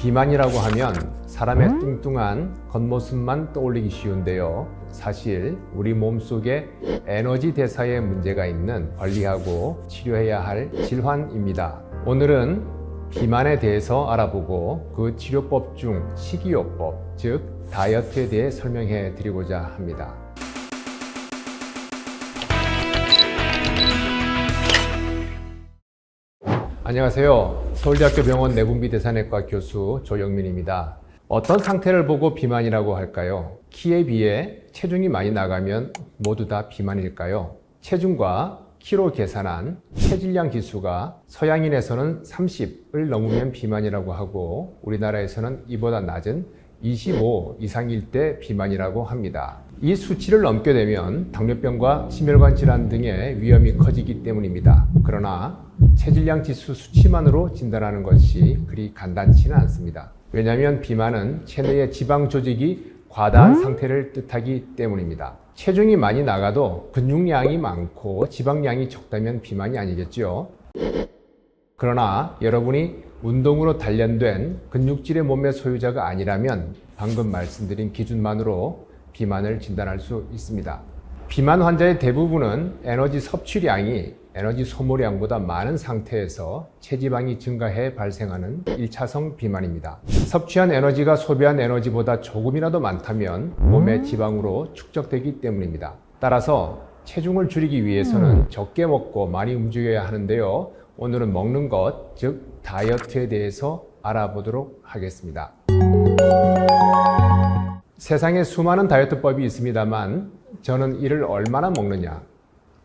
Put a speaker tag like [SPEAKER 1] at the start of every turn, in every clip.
[SPEAKER 1] 비만이라고 하면 사람의 뚱뚱한 겉모습만 떠올리기 쉬운데요. 사실 우리 몸속에 에너지 대사에 문제가 있는 관리하고 치료해야 할 질환입니다. 오늘은 비만에 대해서 알아보고 그 치료법 중 식이요법, 즉 다이어트에 대해 설명해 드리고자 합니다. 안녕하세요. 서울대학교 병원 내분비 대사내과 교수 조영민입니다. 어떤 상태를 보고 비만이라고 할까요? 키에 비해 체중이 많이 나가면 모두 다 비만일까요? 체중과 키로 계산한 체질량 지수가 서양인에서는 30을 넘으면 비만이라고 하고 우리나라에서는 이보다 낮은 25 이상일 때 비만이라고 합니다. 이 수치를 넘게 되면 당뇨병과 심혈관 질환 등의 위험이 커지기 때문입니다. 그러나 체질량 지수 수치만으로 진단하는 것이 그리 간단치는 않습니다. 왜냐하면 비만은 체내의 지방 조직이 과다한 상태를 뜻하기 때문입니다. 체중이 많이 나가도 근육량이 많고 지방량이 적다면 비만이 아니겠죠. 그러나 여러분이 운동으로 단련된 근육질의 몸의 소유자가 아니라면 방금 말씀드린 기준만으로 비만을 진단할 수 있습니다. 비만 환자의 대부분은 에너지 섭취량이 에너지 소모량보다 많은 상태에서 체지방이 증가해 발생하는 1차성 비만입니다. 섭취한 에너지가 소비한 에너지보다 조금이라도 많다면 몸의 지방으로 축적되기 때문입니다. 따라서 체중을 줄이기 위해서는 적게 먹고 많이 움직여야 하는데요. 오늘은 먹는 것, 즉 다이어트에 대해서 알아보도록 하겠습니다. 세상에 수많은 다이어트법이 있습니다만 저는 이를 얼마나 먹느냐,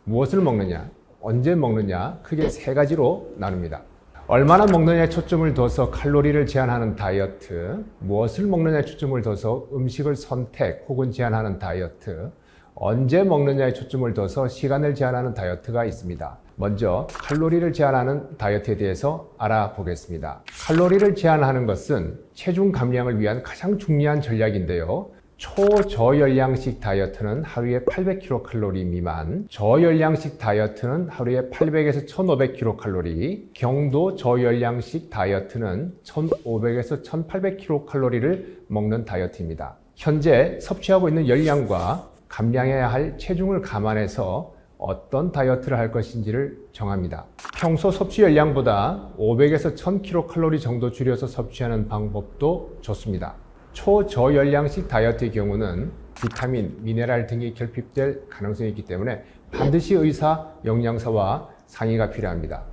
[SPEAKER 1] 무엇을 먹느냐, 언제 먹느냐 크게 세 가지로 나눕니다. 얼마나 먹느냐에 초점을 둬서 칼로리를 제한하는 다이어트, 무엇을 먹느냐에 초점을 둬서 음식을 선택 혹은 제한하는 다이어트, 언제 먹느냐에 초점을 둬서 시간을 제한하는 다이어트가 있습니다. 먼저 칼로리를 제한하는 다이어트에 대해서 알아보겠습니다. 칼로리를 제한하는 것은 체중 감량을 위한 가장 중요한 전략인데요. 초저열량식 다이어트는 하루에 800kcal 미만, 저열량식 다이어트는 하루에 800에서 1500kcal, 경도 저열량식 다이어트는 1500에서 1800kcal를 먹는 다이어트입니다. 현재 섭취하고 있는 열량과 감량해야 할 체중을 감안해서 어떤 다이어트를 할 것인지를 정합니다. 평소 섭취 열량보다 500에서 1000kcal 정도 줄여서 섭취하는 방법도 좋습니다. 초저열량식 다이어트의 경우는 비타민, 미네랄 등이 결핍될 가능성이 있기 때문에 반드시 의사, 영양사와 상의가 필요합니다.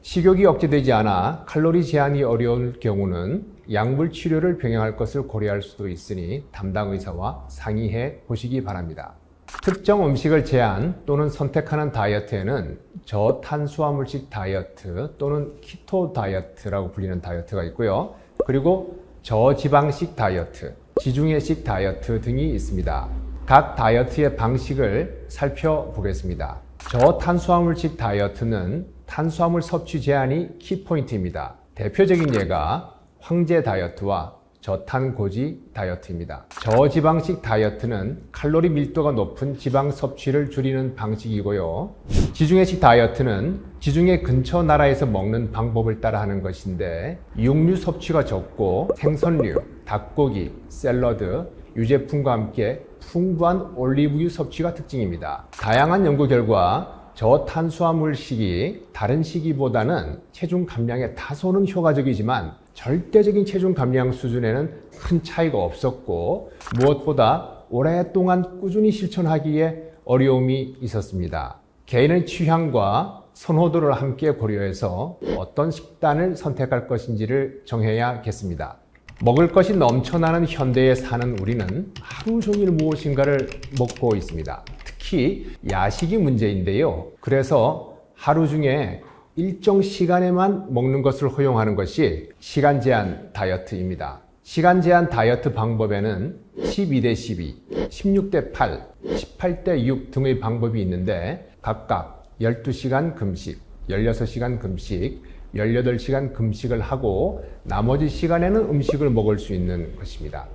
[SPEAKER 1] 식욕이 억제되지 않아 칼로리 제한이 어려울 경우는 약물 치료를 병행할 것을 고려할 수도 있으니 담당 의사와 상의해 보시기 바랍니다. 특정 음식을 제한 또는 선택하는 다이어트에는 저탄수화물식 다이어트 또는 키토 다이어트라고 불리는 다이어트가 있고요. 그리고 저지방식 다이어트, 지중해식 다이어트 등이 있습니다. 각 다이어트의 방식을 살펴보겠습니다. 저탄수화물식 다이어트는 탄수화물 섭취 제한이 키포인트입니다. 대표적인 예가 황제 다이어트와 저탄고지 다이어트입니다. 저지방식 다이어트는 칼로리 밀도가 높은 지방 섭취를 줄이는 방식이고요. 지중해식 다이어트는 지중해 근처 나라에서 먹는 방법을 따라 하는 것인데 육류 섭취가 적고 생선류, 닭고기, 샐러드, 유제품과 함께 풍부한 올리브유 섭취가 특징입니다. 다양한 연구 결과 저탄수화물식이 다른 식이보다는 체중 감량에 다소는 효과적이지만 절대적인 체중 감량 수준에는 큰 차이가 없었고 무엇보다 오랫동안 꾸준히 실천하기에 어려움이 있었습니다. 개인의 취향과 선호도를 함께 고려해서 어떤 식단을 선택할 것인지를 정해야겠습니다. 먹을 것이 넘쳐나는 현대에 사는 우리는 하루 종일 무엇인가를 먹고 있습니다. 특히 야식이 문제인데요. 그래서 하루 중에 일정 시간에만 먹는 것을 허용하는 것이 시간 제한 다이어트입니다. 시간 제한 다이어트 방법에는 12대 12, 16대 8, 18대 6 등의 방법이 있는데 각각 12시간 금식, 16시간 금식, 18시간 금식을 하고 나머지 시간에는 음식을 먹을 수 있는 것입니다.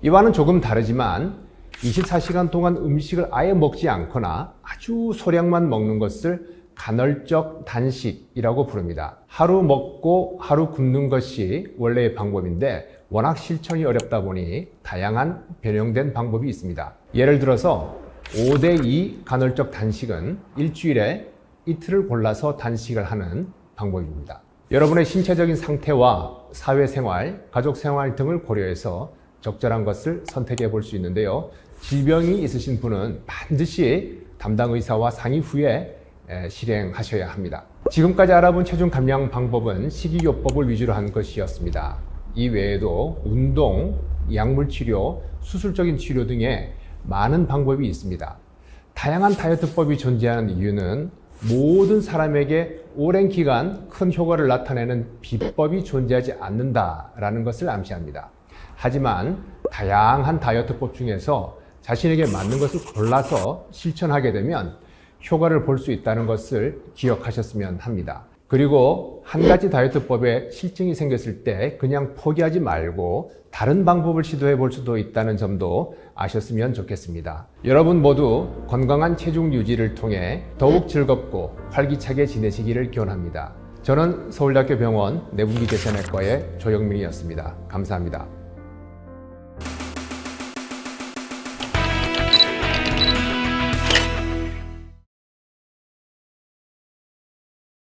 [SPEAKER 1] 이와는 조금 다르지만 24시간 동안 음식을 아예 먹지 않거나 아주 소량만 먹는 것을 간헐적 단식이라고 부릅니다. 하루 먹고 하루 굶는 것이 원래의 방법인데 워낙 실천이 어렵다 보니 다양한 변형된 방법이 있습니다. 예를 들어서 5대2 간헐적 단식은 일주일에 이틀을 골라서 단식을 하는 방법입니다. 여러분의 신체적인 상태와 사회생활, 가족생활 등을 고려해서 적절한 것을 선택해 볼 수 있는데요. 질병이 있으신 분은 반드시 담당 의사와 상의 후에 에, 실행하셔야 합니다. 지금까지 알아본 체중 감량 방법은 식이요법을 위주로 한 것이었습니다. 이 외에도 운동, 약물 치료, 수술적인 치료 등의 많은 방법이 있습니다. 다양한 다이어트법이 존재하는 이유는 모든 사람에게 오랜 기간 큰 효과를 나타내는 비법이 존재하지 않는다라는 것을 암시합니다. 하지만 다양한 다이어트법 중에서 자신에게 맞는 것을 골라서 실천하게 되면 효과를 볼 수 있다는 것을 기억하셨으면 합니다. 그리고 한 가지 다이어트법에 실증이 생겼을 때 그냥 포기하지 말고 다른 방법을 시도해 볼 수도 있다는 점도 아셨으면 좋겠습니다. 여러분 모두 건강한 체중 유지를 통해 더욱 즐겁고 활기차게 지내시기를 기원합니다. 저는 서울대학교 병원 내분비 대사내과의 조영민이었습니다. 감사합니다.